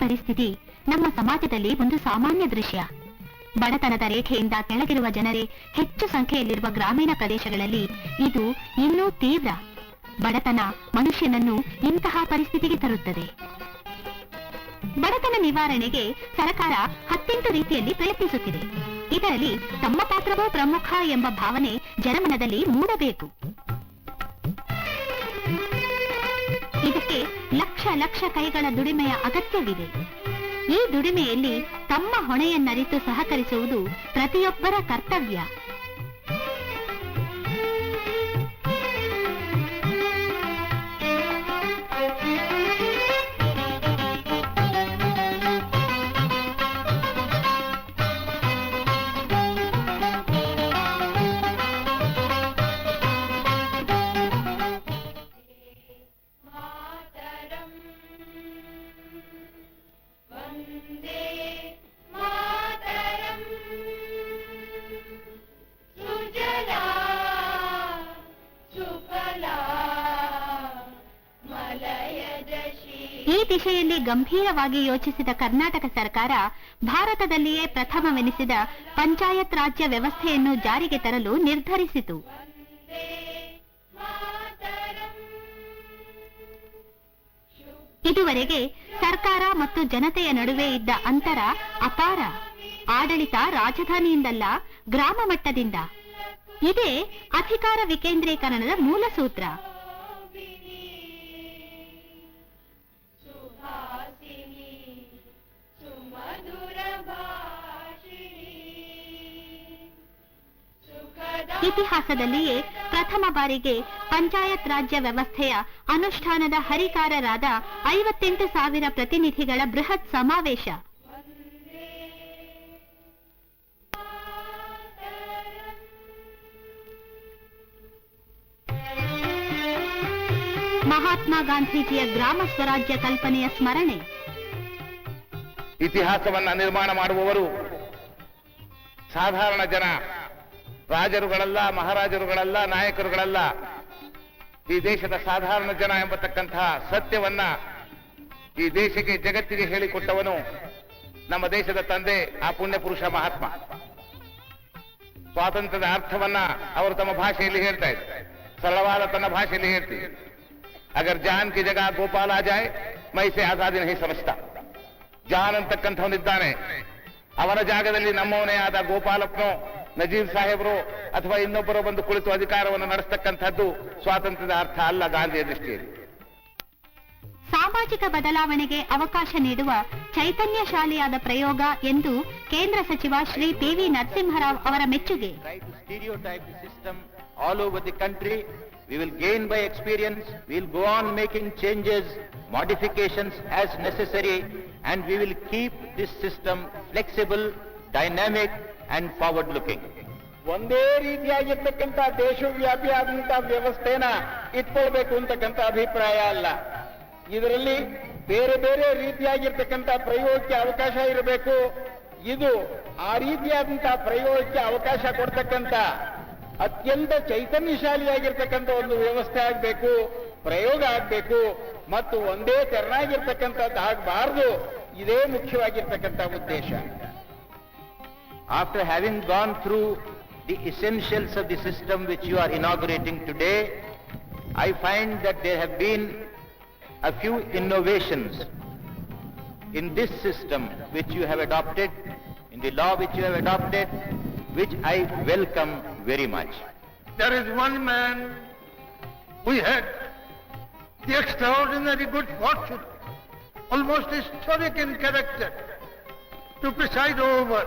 ಪರಿಸ್ಥಿತಿ ನಮ್ಮ ಸಮಾಜದಲ್ಲಿ ಒಂದು ಸಾಮಾನ್ಯ ದೃಶ್ಯ. ಬಡತನದ ರೇಖೆಯಿಂದ ಕೆಳಗಿರುವ ಜನರೇ ಹೆಚ್ಚು ಸಂಖ್ಯೆಯಲ್ಲಿರುವ ಗ್ರಾಮೀಣ ಪ್ರದೇಶಗಳಲ್ಲಿ ಇದು ಇನ್ನೂ ತೀವ್ರ. ಬಡತನ ಮನುಷ್ಯನನ್ನು ಇಂತಹ ಪರಿಸ್ಥಿತಿಗೆ ತರುತ್ತದೆ. ಬಡತನ ನಿವಾರಣೆಗೆ ಸರ್ಕಾರ ಹತ್ತೆಂಟು ರೀತಿಯಲ್ಲಿ ಪ್ರಯತ್ನಿಸುತ್ತಿದೆ. ಇದರಲ್ಲಿ ತಮ್ಮ ಪಾತ್ರವೂ ಪ್ರಮುಖ ಎಂಬ ಭಾವನೆ ಜನಮನದಲ್ಲಿ ಮೂಡಬೇಕು. ಲಕ್ಷ ಲಕ್ಷ ಕೈಗಳ ದುಡಿಮೆಯ ಅಗತ್ಯವಿದೆ. ಈ ದುಡಿಮೆಯಲ್ಲಿ ತಮ್ಮ ಹೊಣೆಯನ್ನರಿತು ಸಹಕರಿಸುವುದು ಪ್ರತಿಯೊಬ್ಬರ ಕರ್ತವ್ಯ. ದಿಶೆಯಲ್ಲಿ ಗಂಭೀರವಾಗಿ ಯೋಚಿಸಿದ ಕರ್ನಾಟಕ ಸರ್ಕಾರ ಭಾರತದಲ್ಲಿಯೇ ಪ್ರಥಮವೆನಿಸಿದ ಪಂಚಾಯತ್ ರಾಜ್ಯ ವ್ಯವಸ್ಥೆಯನ್ನು ಜಾರಿಗೆ ತರಲು ನಿರ್ಧರಿಸಿತು. ಇದುವರೆಗೆ ಸರ್ಕಾರ ಮತ್ತು ಜನತೆಯ ನಡುವೆ ಇದ್ದ ಅಂತರ ಅಪಾರ. ಆಡಳಿತ ರಾಜಧಾನಿಯಿಂದಲ್ಲ, ಗ್ರಾಮ ಮಟ್ಟದಿಂದ. ಇದೇ ಅಧಿಕಾರ ವಿಕೇಂದ್ರೀಕರಣದ ಮೂಲ ಸೂತ್ರ. ಇತಿಹಾಸದಲ್ಲಿಯೇ ಪ್ರಥಮ ಬಾರಿಗೆ ಪಂಚಾಯತ್ ರಾಜ್ಯ ವ್ಯವಸ್ಥೆಯ ಅನುಷ್ಠಾನದ ಹರಿಕಾರರಾದ ಐವತ್ತೆಂಟು ಸಾವಿರ ಪ್ರತಿನಿಧಿಗಳ ಬೃಹತ್ ಸಮಾವೇಶ. ಮಹಾತ್ಮ ಗಾಂಧೀಜಿಯ ಗ್ರಾಮ ಸ್ವರಾಜ್ಯ ಕಲ್ಪನೆಯ ಸ್ಮರಣೆ. ಇತಿಹಾಸವನ್ನು ನಿರ್ಮಾಣ ಮಾಡುವವರು ಸಾಧಾರಣ ಜನ. ರಾಜರುಗಳಲ್ಲ, ಮಹಾರಾಜರುಗಳಲ್ಲ, ನಾಯಕರುಗಳಲ್ಲ ಈ ದೇಶದ ಸಾಧಾರಣ ಜನ ಎಂಬತಕ್ಕಂತಹ ಸತ್ಯವನ್ನ ಈ ದೇಶಕ್ಕೆ ಜಗತ್ತಿಗೆ ಹೇಳಿಕೊಟ್ಟವನು ನಮ್ಮ ದೇಶದ ತಂದೆ, ಆ ಪುಣ್ಯ ಪುರುಷ ಮಹಾತ್ಮ. ಸ್ವಾತಂತ್ರ್ಯದ ಅರ್ಥವನ್ನ ಅವರು ತಮ್ಮ ಭಾಷೆಯಲ್ಲಿ ಹೇಳ್ತಾ ಇದ್ದಾರೆ ಸರಳವಾದ ತನ್ನ ಭಾಷೆಯಲ್ಲಿ ಹೇಳ್ತೀವಿ. ಅಗರ್ ಜಾನ್ ಕಿ ಜಗ ಗೋಪಾಲ ಜಾಯ್ ಮೈಸೆ ಆಜಾದಿ ನೈ ಸಮಸ್ತ. ಜಾನ್ ಅಂತಕ್ಕಂಥವನಿದ್ದಾನೆ. ಅವರ ಜಾಗದಲ್ಲಿ ನಮ್ಮವನೇ ಆದ ಗೋಪಾಲಪ್ಪನೋ ನಜೀರ್ ಸಾಹೇಬರು ಅಥವಾ ಇನ್ನೊಬ್ಬರು ಬಂದು ಕುಳಿತು ಅಧಿಕಾರವನ್ನು ನಡೆಸತಕ್ಕಂಥದ್ದು ಸ್ವಾತಂತ್ರ್ಯದ ಅರ್ಥ ಅಲ್ಲ ಗಾಂಧಿಯ ದೃಷ್ಟಿಯಲ್ಲಿ. ಸಾಮಾಜಿಕ ಬದಲಾವಣೆಗೆ ಅವಕಾಶ ನೀಡುವ ಚೈತನ್ಯ ಶಾಲೆಯಾದ ಪ್ರಯೋಗ ಎಂದು ಕೇಂದ್ರ ಸಚಿವ ಶ್ರೀ ಪಿ ವಿ ನರಸಿಂಹರಾವ್ ಅವರ ಮೆಚ್ಚುಗೆ. System all over the country will gain by experience will making changes modifications as necessary and we keep this system flexible dynamic and forward looking ಒಂದೇ ರೀತಿಯಾಗಿರ್ತಕ್ಕಂಥ ದೇಶವ್ಯಾಪಿ ಆದಂತಹ ವ್ಯವಸ್ಥೆನ ಇಟ್ಕೊಳ್ಬೇಕು ಅಂತಕ್ಕಂಥ ಅಭಿಪ್ರಾಯ ಅಲ್ಲ. ಇದರಲ್ಲಿ ಬೇರೆ ಬೇರೆ ರೀತಿಯಾಗಿರ್ತಕ್ಕಂಥ ಪ್ರಯೋಗಕ್ಕೆ ಅವಕಾಶ ಇರಬೇಕು. ಇದು ಆ ರೀತಿಯಾದಂತಹ ಪ್ರಯೋಗಕ್ಕೆ ಅವಕಾಶ ಕೊಡ್ತಕ್ಕಂಥ ಅತ್ಯಂತ ಚೈತನ್ಯಶಾಲಿಯಾಗಿರ್ತಕ್ಕಂಥ ಒಂದು ವ್ಯವಸ್ಥೆ ಆಗಬೇಕು, ಪ್ರಯೋಗ ಆಗಬೇಕು ಮತ್ತು ಒಂದೇ ತೆರನಾಗಿರ್ತಕ್ಕಂಥದ್ದು ಆಗಬಾರದು. ಇದೇ ಮುಖ್ಯವಾಗಿರ್ತಕ್ಕಂಥ ಉದ್ದೇಶ. After having gone through the essentials of the system which you are inaugurating today, I find that there have been a few innovations in this system which you have adopted, in the law which you have adopted, which I welcome very much. There is one man who had the extraordinary good fortune, almost historic in character, to preside over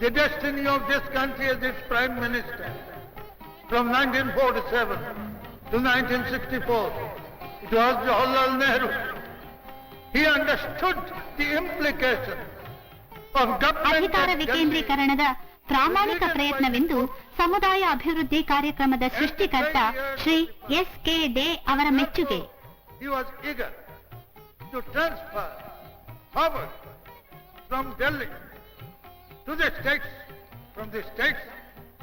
the destiny of this country as its Prime Minister from 1947 to 1964. It was Jawaharlal Nehru. He understood the implication of government ಅಧಿಕಾರ ವಿಕೇಂದ್ರೀಕರಣದ ಪ್ರಾಮಾಣಿಕ ಪ್ರಯತ್ನವೆಂದು ಸಮುದಾಯ ಅಭಿವೃದ್ಧಿ ಕಾರ್ಯಕ್ರಮದ ಸೃಷ್ಟಿಕರ್ತ Shri S K day ಅವರ ಮೆಚ್ಚುಗೆ He was eager to transfer power from Delhi to the states, from the states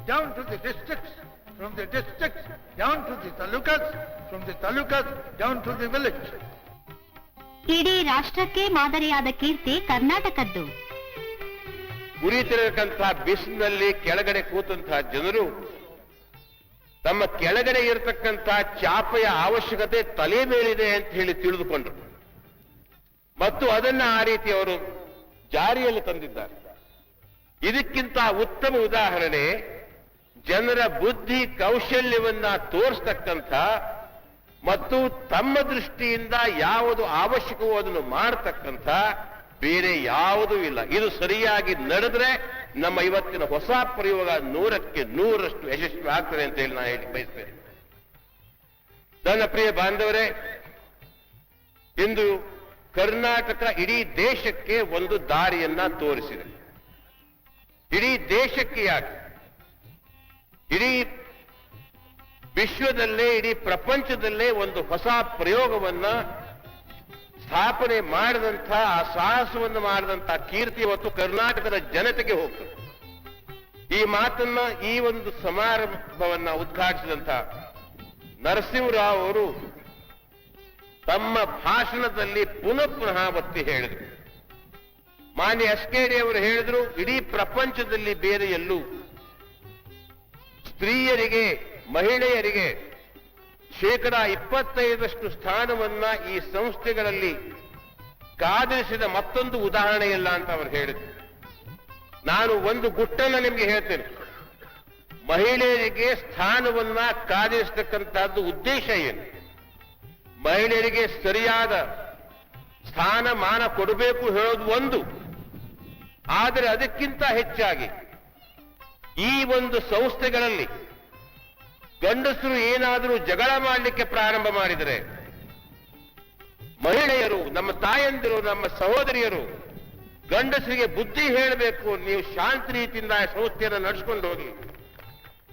down to the districts, from the districts down to the talukas, from the talukas down to the village. ಇಡೀ ರಾಷ್ಟ್ರಕ್ಕೆ ಮಾದರಿಯಾದ ಕೀರ್ತಿ ಕರ್ನಾಟಕದ್ದು. ಉರಿತಿರತಕ್ಕಂತಹ ಬಿಸಿಲಿನಲ್ಲಿ ಕೆಳಗಡೆ ಕೂತಂತಹ ಜನರು ತಮ್ಮ ಕೆಳಗಡೆ ಇರತಕ್ಕಂತಹ ಚಾಪೆಯ ಅವಶ್ಯಕತೆ ತಲೆ ಮೇಲಿದೆ ಅಂತ ಹೇಳಿ ತಿಳಿದುಕೊಂಡರು. ಮತ್ತು ಅದನ್ನ ಆ ರೀತಿ ಅವರು ಜಾರಿಯಲ್ಲಿ ತಂದಿದ್ದಾರೆ. ಇದಕ್ಕಿಂತ ಉತ್ತಮ ಉದಾಹರಣೆ ಜನರ ಬುದ್ಧಿ ಕೌಶಲ್ಯವನ್ನ ತೋರಿಸ್ತಕ್ಕಂಥ ಮತ್ತು ತಮ್ಮ ದೃಷ್ಟಿಯಿಂದ ಯಾವುದು ಅವಶ್ಯಕವೋ ಅದನ್ನು ಮಾಡತಕ್ಕಂಥ ಬೇರೆ ಯಾವುದೂ ಇಲ್ಲ. ಇದು ಸರಿಯಾಗಿ ನಡೆದ್ರೆ ನಮ್ಮ ಇವತ್ತಿನ ಹೊಸ ಪ್ರಯೋಗ ನೂರಕ್ಕೆ ನೂರಷ್ಟು ಯಶಸ್ವಿ ಆಗ್ತದೆ ಅಂತ ಹೇಳಿ ನಾನು ಹೇಳಿ ಬಯಸ್ತೇನೆ. ನನ್ನ ಪ್ರಿಯ ಬಾಂಧವರೇ, ಇಂದು ಕರ್ನಾಟಕ ಇಡೀ ದೇಶಕ್ಕೆ ಒಂದು ದಾರಿಯನ್ನ ತೋರಿಸಿದೆ. ಇಡೀ ದೇಶಕ್ಕೆ ಯಾಕೆ? ಇಡೀ ವಿಶ್ವದಲ್ಲೇ, ಇಡೀ ಪ್ರಪಂಚದಲ್ಲೇ ಒಂದು ಹೊಸ ಪ್ರಯೋಗವನ್ನ ಸ್ಥಾಪನೆ ಮಾಡಿದಂಥ, ಆ ಸಾಹಸವನ್ನು ಮಾಡಿದಂಥ ಕೀರ್ತಿ ಇವತ್ತು ಕರ್ನಾಟಕದ ಜನತೆಗೆ ಹೋಗ್ತದೆ. ಈ ಮಾತನ್ನ ಈ ಒಂದು ಸಮಾರಂಭವನ್ನ ಉದ್ಘಾಟಿಸಿದಂಥ ನರಸಿಂಹರಾವ್ ಅವರು ತಮ್ಮ ಭಾಷಣದಲ್ಲಿ ಪುನಃ ಪುನಃ ಒತ್ತಿ ಹೇಳಿದರು. ಮಾನ್ಯ ಎಸ್ ಕೆ ಡಿ ಅವರು ಹೇಳಿದ್ರು, ಇಡೀ ಪ್ರಪಂಚದಲ್ಲಿ ಬೇರೆ ಎಲ್ಲೂ ಸ್ತ್ರೀಯರಿಗೆ, ಮಹಿಳೆಯರಿಗೆ ಶೇಕಡ ಇಪ್ಪತ್ತೈದಷ್ಟು ಸ್ಥಾನವನ್ನ ಈ ಸಂಸ್ಥೆಗಳಲ್ಲಿ ಕಾದಿರಿಸಿದ ಮತ್ತೊಂದು ಉದಾಹರಣೆ ಇಲ್ಲ ಅಂತ ಅವರು ಹೇಳಿದ್ರು. ನಾನು ಒಂದು ಗುಟ್ಟನ್ನ ನಿಮಗೆ ಹೇಳ್ತೇನೆ. ಮಹಿಳೆಯರಿಗೆ ಸ್ಥಾನವನ್ನ ಕಾದಿರಿಸತಕ್ಕಂತಹದ್ದು ಉದ್ದೇಶ ಏನು? ಮಹಿಳೆಯರಿಗೆ ಸರಿಯಾದ ಸ್ಥಾನಮಾನ ಕೊಡಬೇಕು ಹೇಳೋದು ಒಂದು. ಆದರೆ ಅದಕ್ಕಿಂತ ಹೆಚ್ಚಾಗಿ ಈ ಒಂದು ಸಂಸ್ಥೆಗಳಲ್ಲಿ ಗಂಡಸರು ಏನಾದರೂ ಜಗಳ ಮಾಡಲಿಕ್ಕೆ ಪ್ರಾರಂಭ ಮಾಡಿದರೆ ಮಹಿಳೆಯರು, ನಮ್ಮ ತಾಯಂದಿರು, ನಮ್ಮ ಸಹೋದರಿಯರು ಗಂಡಸರಿಗೆ ಬುದ್ಧಿ ಹೇಳಬೇಕು. ನೀವು ಶಾಂತ ರೀತಿಯಿಂದ ಸಂಸ್ಥೆಯನ್ನು ನಡೆಸ್ಕೊಂಡು ಹೋಗಿ.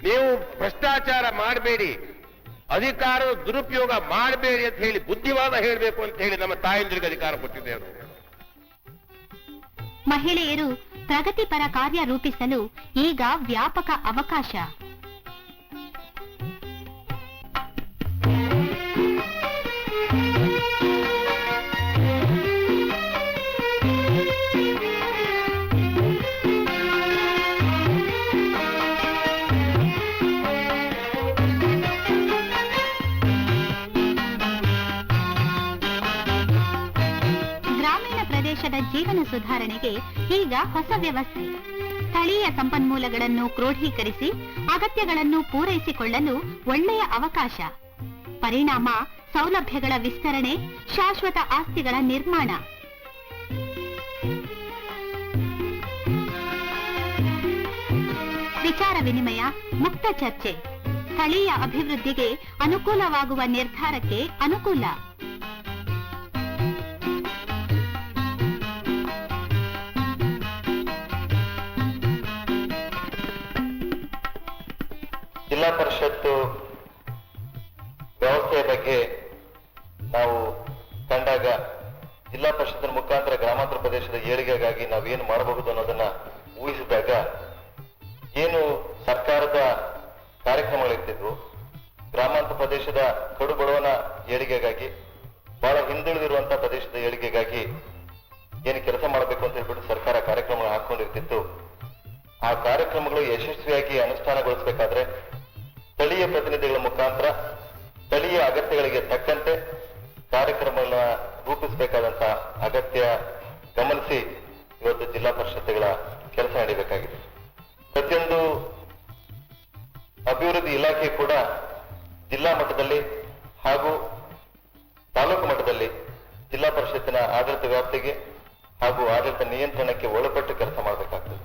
ನೀವು ಭ್ರಷ್ಟಾಚಾರ ಮಾಡಬೇಡಿ. ಅಧಿಕಾರದ ದುರುಪಯೋಗ ಮಾಡಬೇಡಿ ಅಂತ ಹೇಳಿ ಬುದ್ಧಿವಾದ ಹೇಳಬೇಕು ಅಂತ ಹೇಳಿ ನಮ್ಮ ತಾಯಂದಿರಿಗೆ ಅಧಿಕಾರ ಕೊಟ್ಟಿದ್ದೇವೆ ಮಹಿಳೆಯರು ಪ್ರಗತಿಪರ ಕಾರ್ಯ ರೂಪಿಸಲು ಈಗ ವ್ಯಾಪಕ ಅವಕಾಶ. ಪ್ರದೇಶದ ಜೀವನ ಸುಧಾರಣೆಗೆ ಈಗ ಹೊಸ ವ್ಯವಸ್ಥೆ ಸ್ಥಳೀಯ ಸಂಪನ್ಮೂಲಗಳನ್ನು ಕ್ರೋಢೀಕರಿಸಿ ಅಗತ್ಯಗಳನ್ನು ಪೂರೈಸಿಕೊಳ್ಳಲು ಒಳ್ಳೆಯ ಅವಕಾಶ. ಪರಿಣಾಮ ಸೌಲಭ್ಯಗಳ ವಿಸ್ತರಣೆ, ಶಾಶ್ವತ ಆಸ್ತಿಗಳ ನಿರ್ಮಾಣ. ವಿಚಾರ ವಿನಿಮಯ, ಮುಕ್ತ ಚರ್ಚೆ. ಸ್ಥಳೀಯ ಅಭಿವೃದ್ಧಿಗೆ ಅನುಕೂಲವಾಗುವ ನಿರ್ಧಾರಕ್ಕೆ ಅನುಕೂಲ. ಜಿಲ್ಲಾ ಪರಿಷತ್ತು ವ್ಯವಸ್ಥೆಯ ಬಗ್ಗೆ ನಾವು ಕಂಡಾಗ ಜಿಲ್ಲಾ ಪರಿಷತ್ತಿನ ಮುಖಾಂತರ ಗ್ರಾಮಾಂತರ ಪ್ರದೇಶದ ಏಳಿಗೆಗಾಗಿ ನಾವೇನು ಮಾಡಬಹುದು ಅನ್ನೋದನ್ನ ಊಹಿಸಿದಾಗ ಏನು ಸರ್ಕಾರದ ಕಾರ್ಯಕ್ರಮಗಳಿರ್ತಿದ್ವು. ಗ್ರಾಮಾಂತರ ಪ್ರದೇಶದ ಕಡು ಬಡವನ ಏಳಿಗೆಗಾಗಿ, ಬಹಳ ಹಿಂದುಳಿದಿರುವಂತಹ ಪ್ರದೇಶದ ಏಳಿಗೆಗಾಗಿ ಏನು ಕೆಲಸ ಮಾಡಬೇಕು ಅಂತ ಹೇಳ್ಬಿಟ್ಟು ಸರ್ಕಾರ ಕಾರ್ಯಕ್ರಮಗಳು ಹಾಕೊಂಡಿರ್ತಿತ್ತು. ಆ ಕಾರ್ಯಕ್ರಮಗಳು ಯಶಸ್ವಿಯಾಗಿ ಅನುಷ್ಠಾನಗೊಳಿಸಬೇಕಾದ್ರೆ ಸ್ಥಳೀಯ ಪ್ರತಿನಿಧಿಗಳ ಮುಖಾಂತರ ಸ್ಥಳೀಯ ಅಗತ್ಯಗಳಿಗೆ ತಕ್ಕಂತೆ ಕಾರ್ಯಕ್ರಮಗಳನ್ನ ರೂಪಿಸಬೇಕಾದಂತ ಅಗತ್ಯ ಗಮನಿಸಿ ಇವತ್ತು ಜಿಲ್ಲಾ ಪರಿಷತ್ಗಳ ಕೆಲಸ ನಡೀಬೇಕಾಗಿದೆ. ಪ್ರತಿಯೊಂದು ಅಭಿವೃದ್ಧಿ ಇಲಾಖೆ ಕೂಡ ಜಿಲ್ಲಾ ಮಟ್ಟದಲ್ಲಿ ಹಾಗೂ ತಾಲೂಕು ಮಟ್ಟದಲ್ಲಿ ಜಿಲ್ಲಾ ಪರಿಷತ್ತಿನ ಆಡಳಿತ ವ್ಯಾಪ್ತಿಗೆ ಹಾಗೂ ಆಡಳಿತ ನಿಯಂತ್ರಣಕ್ಕೆ ಒಳಪಟ್ಟು ಕೆಲಸ ಮಾಡಬೇಕಾಗ್ತದೆ.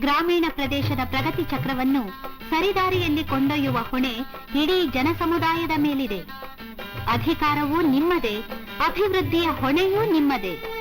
ಗ್ರಾಮೀಣ ಪ್ರದೇಶದ ಪ್ರಗತಿ ಚಕ್ರವನ್ನು ಸರಿದಾರಿಯಲ್ಲಿ ಕೊಂಡೊಯ್ಯುವ ಹೊಣೆ ಇಡೀ ಜನಸಮುದಾಯದ ಮೇಲಿದೆ. ಅಧಿಕಾರವೂ ನಿಮ್ಮದೇ ಅಭಿವೃದ್ಧಿಯ ಹೊಣೆಯೂ ನಿಮ್ಮದೇ.